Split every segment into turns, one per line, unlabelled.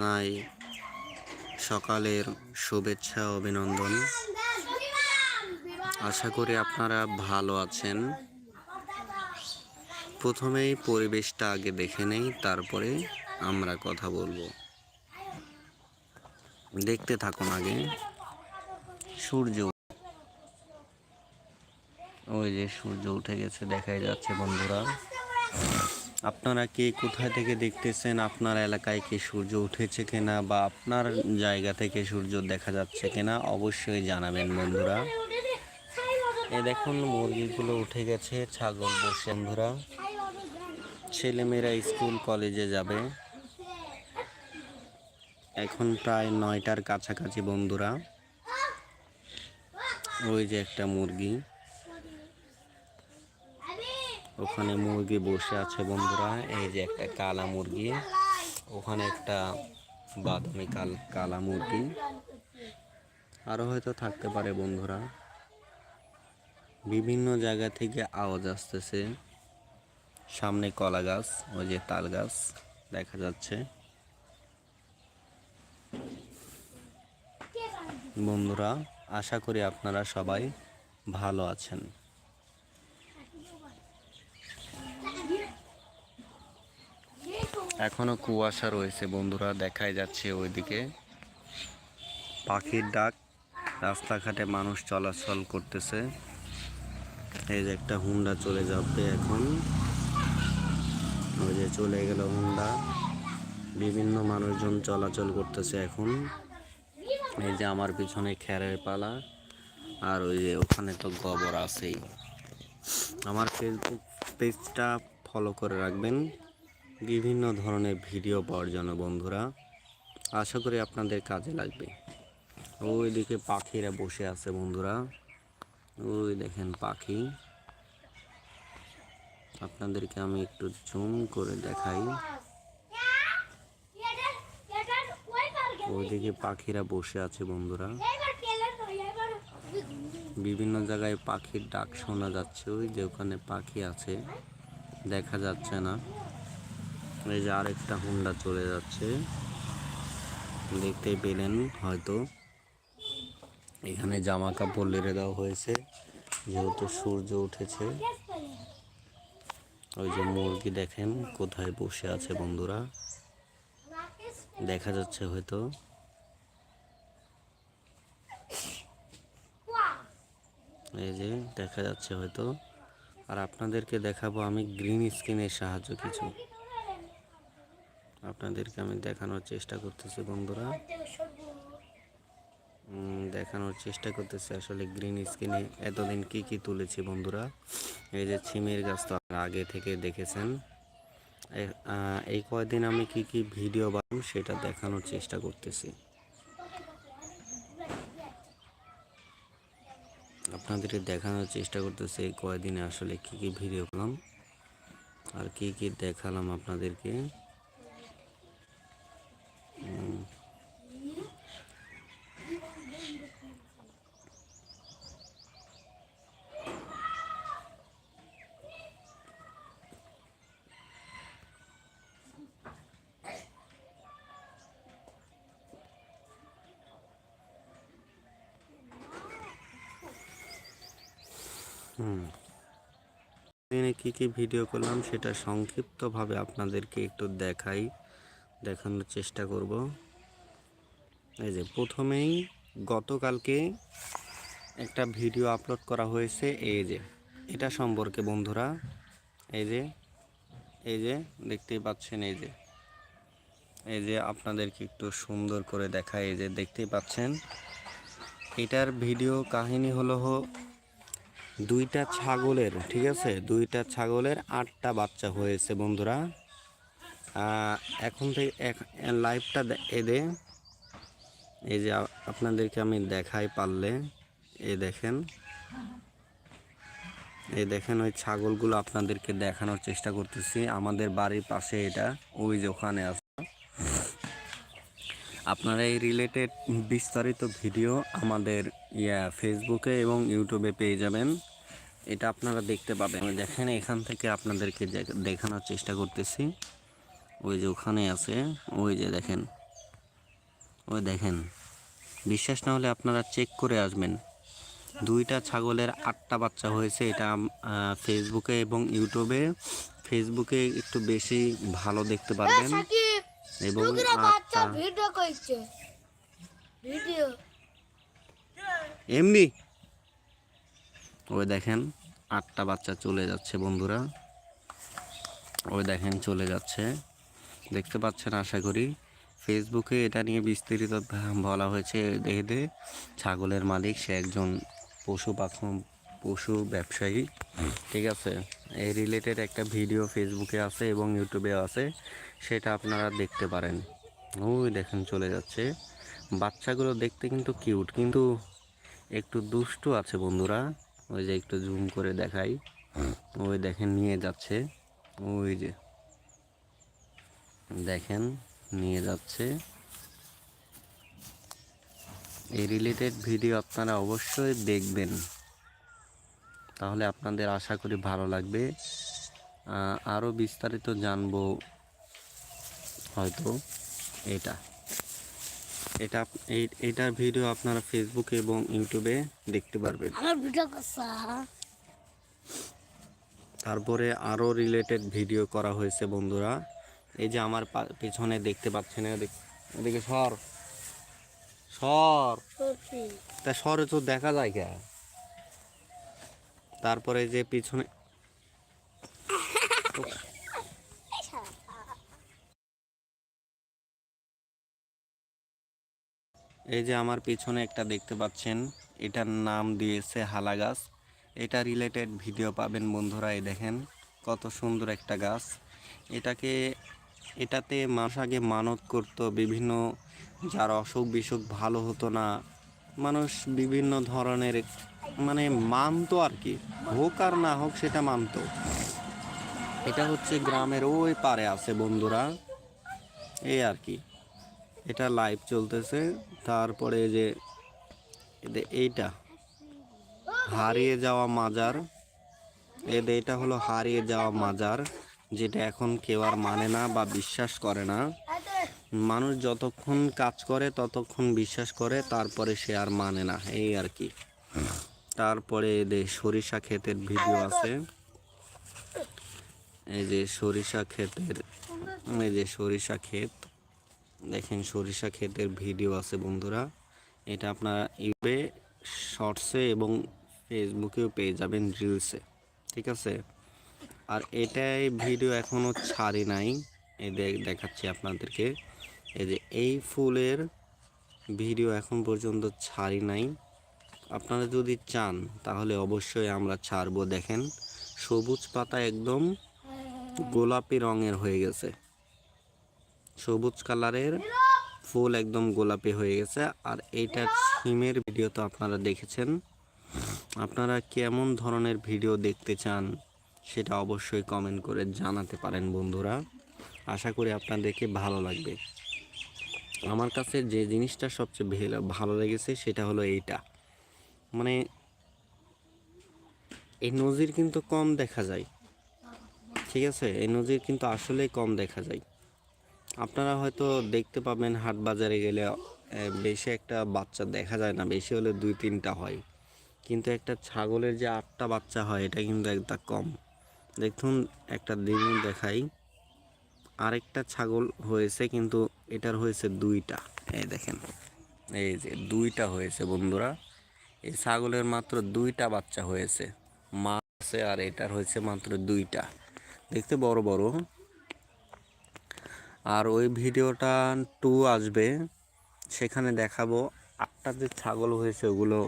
জানাই সকালের শুভেচ্ছা, অভিনন্দন। আশা করি আপনারা ভালো আছেন। প্রথমেই পরিবেশটা আগে দেখে নেই, তারপরে আমরা কথা বলব। দেখতে থাকুন আগে। সূর্য ওই যে সূর্য উঠে গেছে, দেখাই যাচ্ছে বন্ধুরা। আপনারা কে কোথায় থেকে দেখতেছেন? আপনার এলাকায় কি সূর্য উঠেছে কিনা বা আপনার জায়গা থেকে সূর্য দেখা যাচ্ছে কিনা অবশ্যই জানাবেন বন্ধুরা। এ দেখুন, মুরগিগুলো উঠে গেছে, ছাগল বসে। বন্ধুরা, ছেলেমেয়েরা স্কুল, কলেজে যাবে। এখন প্রায় নয়টার কাছাকাছি বন্ধুরা। ওই যে একটা মুরগি। ওখানে মুরগি বসে আছে বন্ধুরা, এই যে একটা কালা মুরগি, ওখানে একটা বাদামি কাল, কালা মুরগি আরও হয়তো থাকতে পারে বন্ধুরা। বিভিন্ন জায়গা থেকে আওয়াজ আসতেছে, সামনে কলা গাছ, ওই যে তাল গাছ দেখা যাচ্ছে। বন্ধুরা, আশা করি আপনারা সবাই ভালো আছেন। এখনও কুয়াশা রয়েছে, বন্ধুরা, দেখাই যাচ্ছে ওইদিকে। পাখির ডাক, রাস্তাঘাটে মানুষ চলাচল করতেছে। এই যে একটা হুন্ডা চলে যাবে এখন। ওই যে চলে গেল হুন্ডা। বিভিন্ন মানুষজন চলাচল করতেছে এখন। এই যে আমার পিছনে খ্যারের পালা, আর ওই যে ওখানে তো গোবর আছেই। আমার ফেসবুক পেজটা ফলো করে রাখবেন। বিভিন্ন ধরনের ভিডিও পাওয়ার জন্য বন্ধুরা, আশা করি আপনাদের কাজে লাগবে। ওইদিকে পাখিরা বসে আছে বন্ধুরা। ওই দেখেন পাখি। আপনাদেরকে আমি একটু জুম করে দেখাই। ওইদিকে পাখিরা বসে আছে বন্ধুরা। বিভিন্ন জায়গায় পাখির ডাক শোনা যাচ্ছে। ওই যে ওখানে পাখি আছে। দেখা যাচ্ছে না। এই যে আরেকটা হুন্ডা চলে যাচ্ছে। দেখতে পেলেন হয়তো। এখানে জামা কাপড় লেড়ে দেওয়া হয়েছে, যেহেতু সূর্য উঠেছে। ওই যে মুরগি দেখেন কোথায় বসে আছে বন্ধুরা। দেখা যাচ্ছে হয়তো। এই যে দেখা যাচ্ছে হয়তো। আর আপনাদেরকে দেখাবো আমি গ্রিন স্ক্রিনের সাহায্য কিছু। আপনাদেরকে আমি দেখানোর চেষ্টা করতেছি, বন্ধুরা। দেখানোর চেষ্টা করতেছি আসলে গ্রিন স্ক্রিনে এতদিন কি কি তুলেছি, বন্ধুরা। এই যে ছিমের গাছ তো আগে থেকে দেখেছেন। এই কয়দিন আমি কি কি ভিডিও বানাম সেটা দেখানোর চেষ্টা করতেছি। আপনাদেরকে দেখানোর চেষ্টা করতেছি এই কয়দিনে আসলে কি কি ভিডিও করলাম আর কি কি দেখালাম আপনাদেরকে। দিনে কি কি ভিডিও করলাম সেটা সংক্ষিপ্তভাবে আপনাদেরকে একটু দেখাই। দেখানোর চেষ্টা করব। এই যে প্রথমেই গতকালকে একটা ভিডিও আপলোড করা হয়েছে। এই যে, এটা সম্পর্কে বন্ধুরা, এই যে এই যে, দেখতেই পাচ্ছেন, এই যে এই যে আপনাদেরকে একটু সুন্দর করে দেখায় এই যে দেখতেই পাচ্ছেন। এটার ভিডিও কাহিনী হলো দুইটা ছাগলের, ঠিক আছে? দুইটা ছাগলের আটটা বাচ্চা হয়েছে বন্ধুরা। এখন থেকে লাইভটা এদে এই যে আপনাদেরকে আমি দেখাই পারলে এই দেখেন। এই দেখেন ওই ছাগলগুলো আপনাদেরকে দেখানোর চেষ্টা করতেছি। আমাদের বাড়ির পাশে এটা, ওই যে ওখানে আছে। আপনারা এই রিলেটেড বিস্তারিত ভিডিও আমাদের, ইয়া ফেসবুকে এবং ইউটিউবে পেয়ে যাবেন। এটা আপনারা দেখতে পাবেন। দেখেন এখান থেকে আপনাদেরকে দেখানোর চেষ্টা করতেছি। ওই যে ওখানে আছে ওই যে দেখেন। ওই দেখেন। বিশ্বাস না হলে আপনারা চেক করে আসবেন। দুইটা ছাগলের আটটা বাচ্চা হয়েছে এটা ফেসবুকে এবং ইউটিউবে ফেসবুকে একটু বেশি ভালো দেখতে পারবেন। এবং এমনি ওই দেখেন আটটা বাচ্চা চলে যাচ্ছে বন্ধুরা। ওই দেখেন চলে যাচ্ছে। দেখতে পাচ্ছেন আশা করি। ফেসবুকে এটা নিয়ে বিস্তারিত বলা হয়েছে। দেখে ছাগলের মালিক, সে একজন পশু পাখন পশু ব্যবসায়ী। ঠিক আছে? এই রিলেটেড একটা ভিডিও ফেসবুকে আছে এবং ইউটিউবে আছে। সেটা আপনারা দেখতে পারেন। ওই দেখেন, চলে যাচ্ছে। বাচ্চাগুলো দেখতে কিন্তু কিউট কিন্তু একটু দুষ্টু আছে বন্ধুরা। ওই যে একটু জুম করে দেখাই। ওই দেখেন, নিয়ে যাচ্ছে। ওই যে দেখেন নিয়ে যাচ্ছে। এই রিলেটেড ভিডিও আপনারা অবশ্যই দেখবেন। তাহলে আপনাদের আশা করি ভালো লাগবে। আরও বিস্তারিত জানব হয়তো এটা। এটা এটার ভিডিও আপনারা ফেসবুকে এবং ইউটিউবে দেখতে পারবেন। তারপরে আরও রিলেটেড ভিডিও করা হয়েছে বন্ধুরা। এই যে আমার পেছনে দেখতে পাচ্ছেন এদিকে সর। সর। তা সরে তো দেখা যায় কে? তারপরে যে পিছনে এই যে আমার পিছনে একটা দেখতে পাচ্ছেন এটার নাম দিয়েছে হালা গাছ। এটা রিলেটেড ভিডিও পাবেন বন্ধুরা এই দেখেন কত সুন্দর একটা গাছ। এটাকে এটাতে মাস আগে মানত করতো, বিভিন্ন যার অসুখ বিসুখ ভালো হতো না। মানুষ বিভিন্ন ধরনের মানে মানতো আর কি, হোক আর না হোক সেটা মানতো। এটা হচ্ছে গ্রামের ওই পারে আছে বন্ধুরা, এই আর কি। এটা লাইভ চলতেছে, তারপরে যে এইটা, হারিয়ে যাওয়া মাজার। এদের এটা হলো হারিয়ে যাওয়া মাজার। যেটা এখন কেউ আর মানে না বা বিশ্বাস করে না। মানুষ যতক্ষণ কাজ করে, ততক্ষণ বিশ্বাস করে, তারপরে সে আর মানে না। এই আর কি। তারপরে এদের সরিষা ক্ষেতের ভিডিও আছে। এই যে সরিষা ক্ষেতের, এই যে সরিষা ক্ষেত। দেখেন সরিষা ক্ষেতের ভিডিও আছে বন্ধুরা। এটা আপনারা ইউটিউবে, শর্টসে এবং ফেসবুকেও পেয়ে যাবেন রিলসে ঠিক আছে? আর এটাই ভিডিও এখনও ছাড়ি নাই। এই দেখাচ্ছি আপনাদেরকে। এই যে এই ফুলের ভিডিও এখন পর্যন্ত ছাড়ি নাই। আপনারা যদি চান, তাহলে অবশ্যই আমরা ছাড়বো। দেখেন, সবুজ পাতা একদম গোলাপি রঙের হয়ে গেছে। সবুজ কালারের ফুল একদম গোলাপি হয়ে গেছে। আর এইটার সিমের ভিডিও তো আপনারা দেখেছেন। আপনারা কেমন ধরনের ভিডিও দেখতে চান? সেটা অবশ্যই কমেন্ট করে জানাতে পারেন বন্ধুরা। আশা করি আপনাদেরকে ভালো লাগবে। আমার কাছে যে জিনিসটা সবচেয়ে ভেল- ভালো লেগেছে সেটা হলো এইটা। মানে এই নজির কিন্তু কম দেখা যায়। ঠিক আছে? এই নজির কিন্তু আসলেই কম দেখা যায়। আপনারা হয়তো দেখতে পাবেন হাট বাজারে গেলে বেশি একটা বাচ্চা দেখা যায় না, বেশি হলে দুই তিনটা হয়। কিন্তু একটা ছাগলের যে আটটা বাচ্চা হয়, এটা কিন্তু একটা কম। দেখুন, একটা দিন দেখাই। আরেকটা ছাগল হয়েছে, কিন্তু এটার হয়েছে দুইটা। এই দেখেন, এই যে দুইটা হয়েছে বন্ধুরা। এই ছাগলের মাত্র দুইটা বাচ্চা হয়েছে, মা আছে আর এটার হয়েছে মাত্র দুইটা। দেখতে বড় বড়। আর ওই ভিডিওটা টু আসবে, সেখানে দেখাবো আটটা যে ছাগল হয়েছে, ওগুলো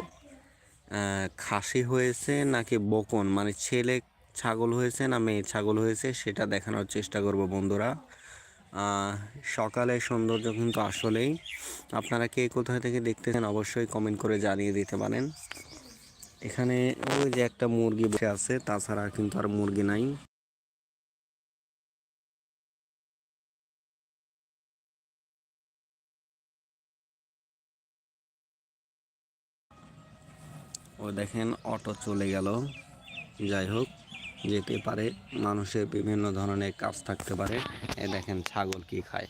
খাসি হয়েছে নাকি বকন মানে ছেলে ছাগল হয়েছে না মেয়ে ছাগল হয়েছে সেটা দেখানোর চেষ্টা করব বন্ধুরা। সকালে সৌন্দর্য কিন্তু আসলেই। আপনারা কে কোথায় থেকে দেখতেছেন অবশ্যই কমেন্ট করে জানিয়ে দিতে পারেন। এখানে ওই যে একটা মুরগি বসে আছে, তাছাড়া কিন্তু আর মুরগি নাই। ও দেখেন, অটো চলে গেল। যাই হোক। যেতে পারে। মানুষের বিভিন্ন ধরনের কাজ থাকতে পারে। এ দেখেন ছাগল কি খায়।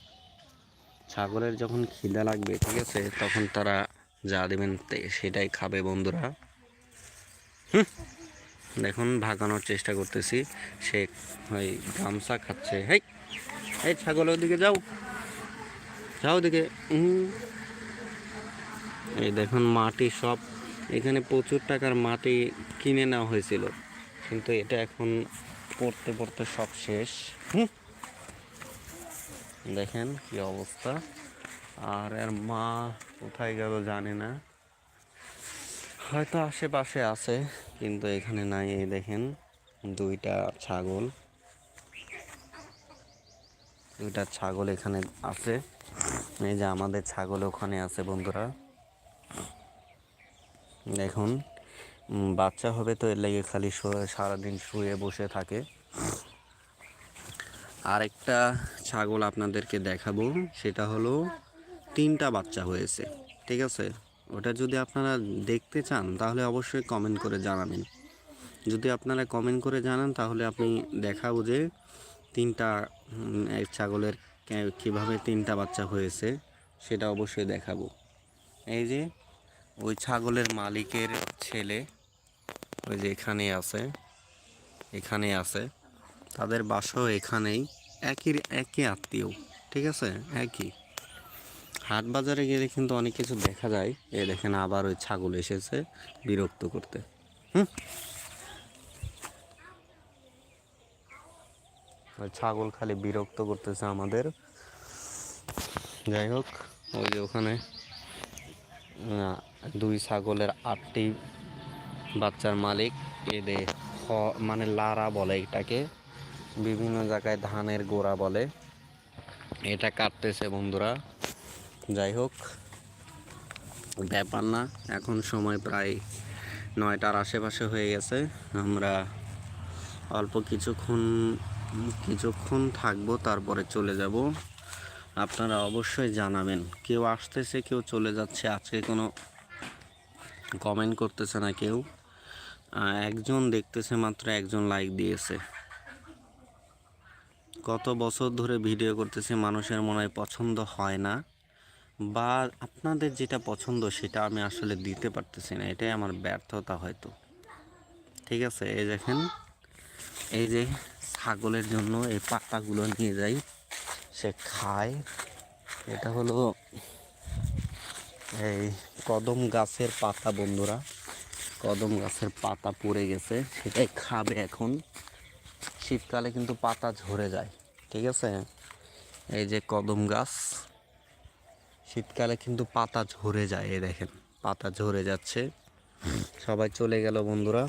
ছাগলের যখন খিদা লাগবে, ঠিক আছে, তখন তারা যা দেবেন সেটাই খাবে বন্ধুরা। দেখুন, ভাগানোর চেষ্টা করতেছি। সে ওই গামছা খাচ্ছে। হেই, এই ছাগল ওদিকে যাও। যাও ওদিকে। এই দেখুন মাটি সব। এখানে প্রচুর টাকার মাটি কিনে নেওয়া হয়েছিল। কিন্তু এটা এখন পড়তে পড়তে সব শেষ। হুম। দেখেন কি অবস্থা। আর এর মা কোথায় গেল জানি না। হয়তো আশেপাশে আছে, কিন্তু এখানে নাই। এই দেখেন, দুইটা ছাগল। দুইটা ছাগল এখানে আছে। এই যে আমাদের ছাগল ওখানে আছে বন্ধুরা। দেখুন। বাচ্চা হবে তো, এর লেগে খালি সারাদিন শুয়ে বসে থাকে। আরেকটা ছাগল আপনাদেরকে দেখাবো, সেটা হলো তিনটা বাচ্চা হয়েছে, ঠিক আছে? ওটা যদি আপনারা দেখতে চান, তাহলে অবশ্যই কমেন্ট করে জানাবেন। যদি আপনারা কমেন্ট করে জানান, তাহলে আপনি দেখাবো যে তিনটা এক ছাগলের কীভাবে তিনটা বাচ্চা হয়েছে, সেটা অবশ্যই দেখাবো। এই যে ওই ছাগলের মালিকের ছেলে ওই যে এখানে আছে এখানে আছে। তাদের বাসাও এখানেই, একই একই আত্মীয়, ঠিক আছে? একই। হাট বাজারে গেলে কিন্তু অনেক কিছু দেখা যায়। এ দেখেন আবার ওই ছাগল এসেছে বিরক্ত করতে। হুম? ছাগল খালি বিরক্ত করতেছে আমাদের। যাই হোক, ওই যে ওখানে দুই ছাগলের আটটি বাচ্চার মালিক, এদের হ- মানে লারা বলে এটাকে, বিভিন্ন জায়গায় ধানের গোড়া বলে। এটা কাটতেছে বন্ধুরা। যাই হোক, ব্যাপার না, এখন সময় প্রায় নয়টার আশেপাশে হয়ে গেছে। আমরা অল্প কিছুক্ষণ কিছুক্ষণ থাকব, তারপরে চলে যাব। আপনারা অবশ্যই জানাবেন। কেউ আসতেছে, কেউ চলে যাচ্ছে, আজকে কোনো কমেন্ট করতেছে না কেউ। একজন দেখতেছে মাত্র, একজন লাইক দিয়েছে। কত বছর ধরে ভিডিও করতেছে, মানুষের মনে হয় পছন্দ হয় না। বা আপনাদের যেটা পছন্দ, সেটা আমি আসলে দিতে পারতেছি না, এটাই আমার ব্যর্থতা হয়তো। ঠিক আছে, এই দেখেন, এই যে ছাগলের জন্য এই পাতাগুলো নিয়ে যাই। সে খায়। এটা হলো এই কদম গাছের পাতা, বন্ধুরা। কদম গাছের পাতা পড়ে গেছে, সেটাই খাবে এখন। শীতকালে কিন্তু পাতা ঝরে যায়, ঠিক আছে? এই যে কদম গাছ, শীতকালে কিন্তু পাতা ঝরে যায় এ দেখেন, পাতা ঝরে যাচ্ছে। সবাই চলে গেল, বন্ধুরা।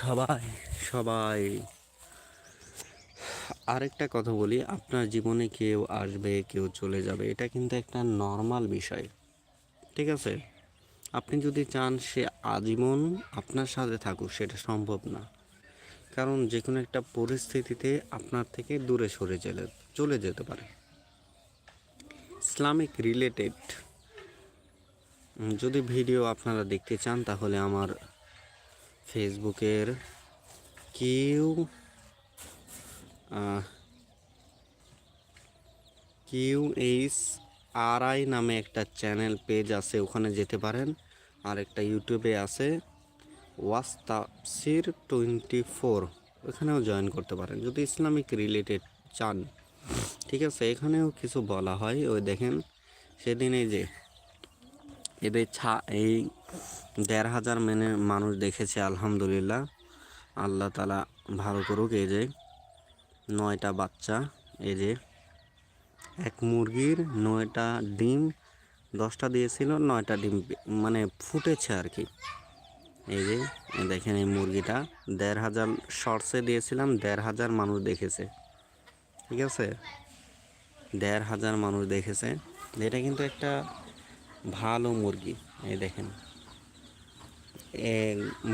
সবাই সবাই। আরেকটা কথা বলি, আপনার জীবনে কেউ আসবে, কেউ চলে যাবে, এটা কিন্তু একটা নর্মাল বিষয়, ঠিক আছে? আপনি যদি চান সে আজীবন আপনার সাথে থাকুক, সেটা সম্ভব না। কারণ যে কোনো একটা পরিস্থিতিতে আপনার থেকে দূরে সরে চলে চলে যেতে পারে। ইসলামিক রিলেটেড যদি ভিডিও আপনারা দেখতে চান, তাহলে আমার ফেসবুকের Q Q H R I নামে একটা চ্যানেল পেজ আছে, ওখানে যেতে পারেন। আর একটা ইউটিউবে আছে ওয়াস তাফসির টোয়েন্টি ফোর ওখানেও জয়েন করতে পারেন, যদি ইসলামিক রিলেটেড চান। ঠিক আছে, এখানেও কিছু বলা হয়, ওই দেখেন, সেদিন এই যে এদের ছা, এই দেড় হাজার মেনে মানুষ দেখেছে, আলহামদুলিল্লাহ। আল্লাহ তালা ভালো করুক, এই যে নয়টা বাচ্চা, এই যে এক মুরগির নয়টা ডিম, দশটা দিয়েছিল, নয়টা ডিম মানে ফুটেছে আর কি। এই যে, দেখেন এই মুরগিটা, দেড় হাজার শর্টসে দিয়েছিলাম, দেড় হাজার মানুষ দেখেছে। ঠিক আছে? দেড় হাজার মানুষ দেখেছে। এটা কিন্তু একটা ভালো মুরগি, এই দেখেন।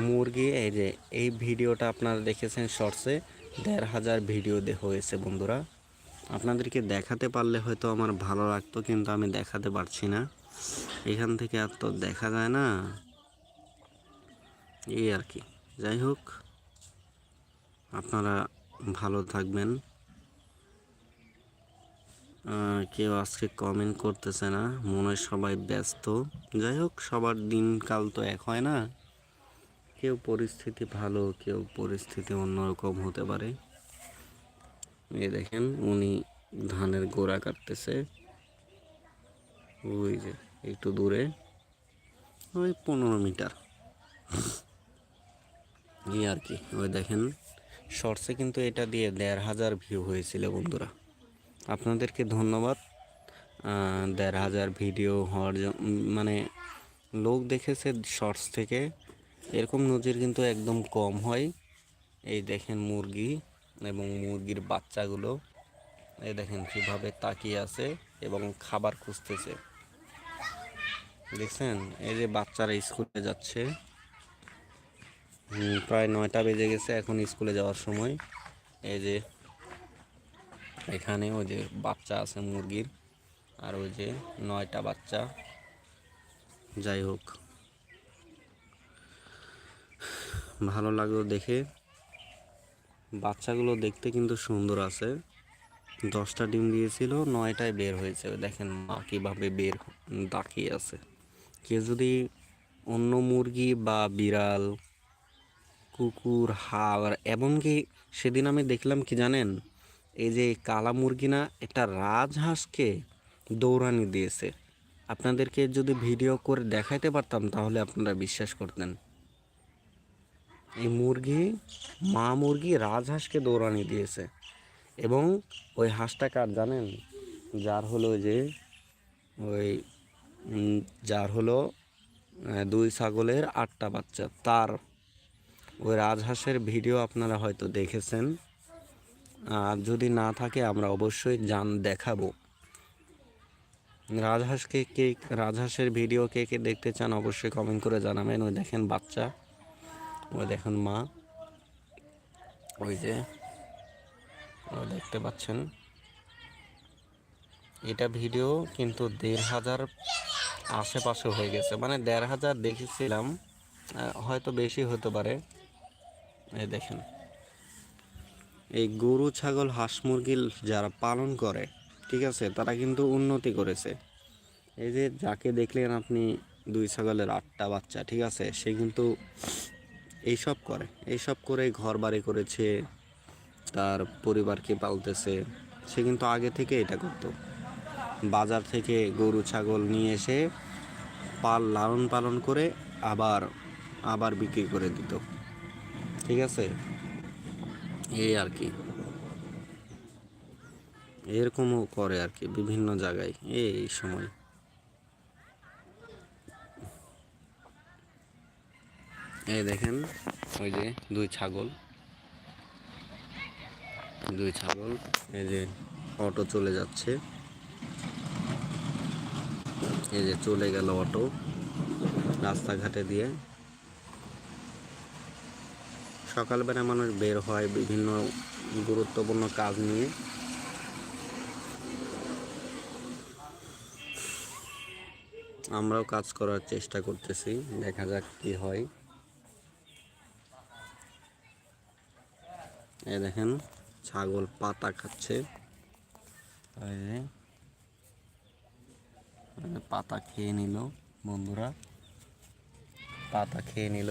মুরগি, এই যে, এই ভিডিওটা আপনারা দেখেছেন শর্টসে। দেড় হাজার ভিডিও হয়েছে বন্ধুরা। আপনাদেরকে দেখাতে পারলে হয়তো আমার ভালো লাগতো, কিন্তু আমি দেখাতে পারছি না। এখান থেকে আর তো দেখা যায় না। এই আর কি। যাই হোক, আপনারা ভালো থাকবেন। কেউ আজকে কমেন্ট করতেছে না, মনে সবাই ব্যস্ত। যাই হোক, সবার দিনকাল তো এক হয় না। কেউ পরিস্থিতি ভালো, কেউ পরিস্থিতি অন্যরকম হতে পারে। এই দেখেন, উনি ধানের গোড়া কাটতেছে। ওই যে একটু দূরে, ওই পনেরো মিটার। এই আর কি, ওই দেখেন শর্টসে কিন্তু এটা দিয়ে দেড় হাজার ভিউ হয়েছিল বন্ধুরা। আপনাদেরকে ধন্যবাদ। দেড় হাজার ভিডিও হওয়ার মানে লোক দেখেছে শর্টস থেকে। এরকম নজির কিন্তু একদম কম হয়। এই দেখেন মুরগি এবং মুরগির বাচ্চাগুলো। এই দেখেন কীভাবে তাকিয়ে আছে এবং খাবার খুঁজতেছে। দেখছেন? এই যে বাচ্চারা স্কুলে যাচ্ছে। প্রায় নয়টা বেজে গেছে এখন স্কুলে যাওয়ার সময়। এই যে এখানে ওই যে বাচ্চা আছে মুরগির। আর ওই যে নয়টা বাচ্চা। যাই হোক। ভালো লাগল দেখে। বাচ্চাগুলো দেখতে কিন্তু সুন্দর আছে। দশটা ডিম দিয়েছিল, নয়টায় বের হয়েছে। দেখেন মা কীভাবে বের তাকিয়ে আছে। কেউ যদি অন্য মুরগি বা বিড়াল, কুকুর হাওয়ার এমনকি সেদিন আমি দেখলাম কি জানেন? এই যে কালা মুরগি না একটা রাজহাঁসকে দৌড়ানি দিয়েছে। আপনাদেরকে যদি ভিডিও করে দেখাইতে পারতাম, তাহলে আপনারা বিশ্বাস করতেন। এই মুরগি মা মুরগি রাজহাঁসকে দৌড়ানি দিয়েছে। এবং ওই হাঁসটা কার জানেন? যার হলো যে ওই যার হলো দুই ছাগলের আটটা বাচ্চা। তার ওই রাজহাঁসের ভিডিও আপনারা হয়তো দেখেছেন। আর যদি না থাকে, আমরা অবশ্যই জান দেখাবো। রাজহাঁসকে কে রাজহাঁসের ভিডিও কে কে দেখতে চান, অবশ্যই কমেন্ট করে জানাবেন। ওই দেখেন বাচ্চা। ওই দেখেন মা। ওই যে দেখতে পাচ্ছেন। এটা ভিডিও কিন্তু দেড় হাজার আশেপাশে হয়ে গেছে। মানে দেড় হাজার দেখেছিলাম হয়তো বেশি হতে পারে। এই দেখেন, এই গরু, ছাগল, হাঁস, মুরগি যারা পালন করে, ঠিক আছে, তারা কিন্তু উন্নতি করেছে। এই যে যাকে দেখলেন আপনি দুই ছাগলের আটটা বাচ্চা, ঠিক আছে, সে কিন্তু এইসব করে এইসব করে ঘর বাড়ি করেছে, তার পরিবারকে পালতেছে। সে কিন্তু আগে থেকে এটা করতো। বাজার থেকে গরু, ছাগল নিয়ে এসে পাল লালন পালন করে আবার আবার বিক্রি করে দিত। ঠিক আছে? এই আর কি। এরকমও করে আর কি বিভিন্ন জায়গায় এই সময়। এই দেখেন, ওই যে দুই ছাগল। দুই ছাগল, এই যে অটো চলে যাচ্ছে। এই যে চলে গেল অটো রাস্তাঘাটে দিয়ে। সকালবেলা মানুষ বের হয় বিভিন্ন গুরুত্বপূর্ণ কাজ নিয়ে। আমরাও কাজ করার চেষ্টা করতেছি, দেখা যাক কি হয়। এই দেখেন, ছাগল পাতা খাচ্ছে। যে পাতা খেয়ে নিল বন্ধুরা। পাতা খেয়ে নিল।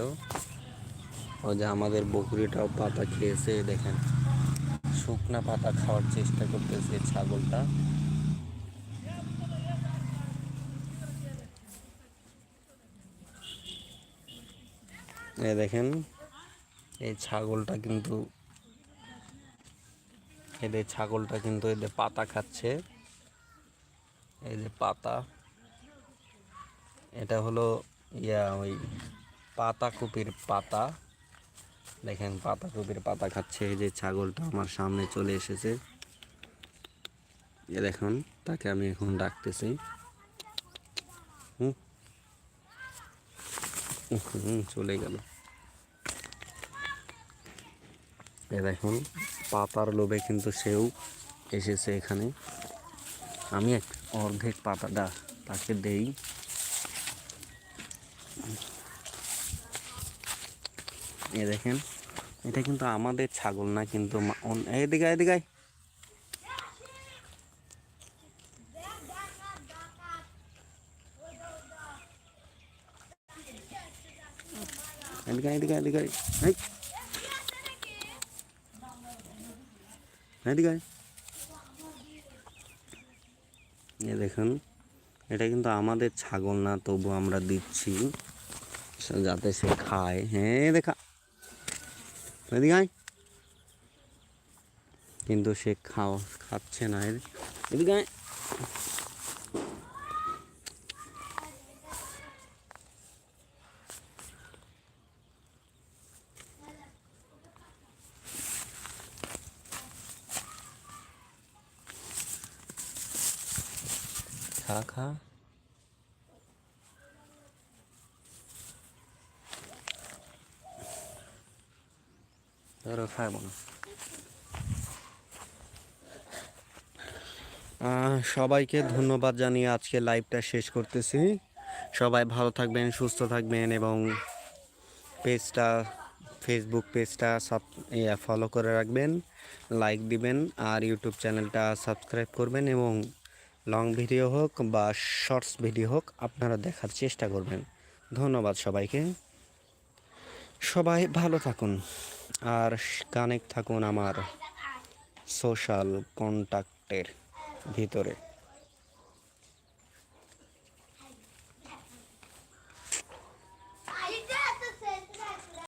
ওই যে আমাদের বকরিটাও পাতা খেয়েছে দেখেন। শুকনা পাতা খাওয়ার চেষ্টা করতেছে ছাগলটা। এই দেখেন, এই ছাগলটা কিন্তু এদের ছাগলটা কিন্তু এদের পাতা খাচ্ছে। এই যে পাতা। এটা হলো ইয়া ওই পাতা কপির পাতা। দেখেন পাতা কপির পাতা খাচ্ছে। এই যে ছাগলটা আমার সামনে চলে এসেছে। এ দেখুন, তাকে আমি এখন ডাকতেছি। হুম, চলে গেল। এ দেখুন, পাতার লোভে কিন্তু সেও এসেছে এখানে। আমি এক অর্ধেক পাতাটা তাকে দেই। এ দেখেন, এটা কিন্তু আমাদের ছাগল না, কিন্তু এদিকে এদিকে এদিকে এদিকে এদিকে এদিকে আয়। এ দেখুন, এটা কিন্তু আমাদের ছাগল না, তবু আমরা দিচ্ছি। যাতে সে খায়। হ্যাঁ দেখা। এদিকে কিন্তু সে খাওয়া, খাচ্ছে না, এদিকে আয়। খা খা ধরো খাব না সবাইকে ধন্যবাদ জানিয়ে আজকে লাইভটা শেষ করতেছি সবাই ভালো থাকবেন, সুস্থ থাকবেন এবং পেজটা ফেসবুক পেজটা সাব ফলো করে রাখবেন লাইক দিবেন, আর ইউটিউব চ্যানেলটা সাবস্ক্রাইব করবেন এবং লং ভিডিও হোক বা শর্টস ভিডিও হোক, আপনারা দেখার চেষ্টা করবেন। ধন্যবাদ সবাইকে। সবাই ভালো থাকুন। আর কানেক্ট থাকুন আমার সোশ্যাল কন্ট্যাক্টের ভিতরে।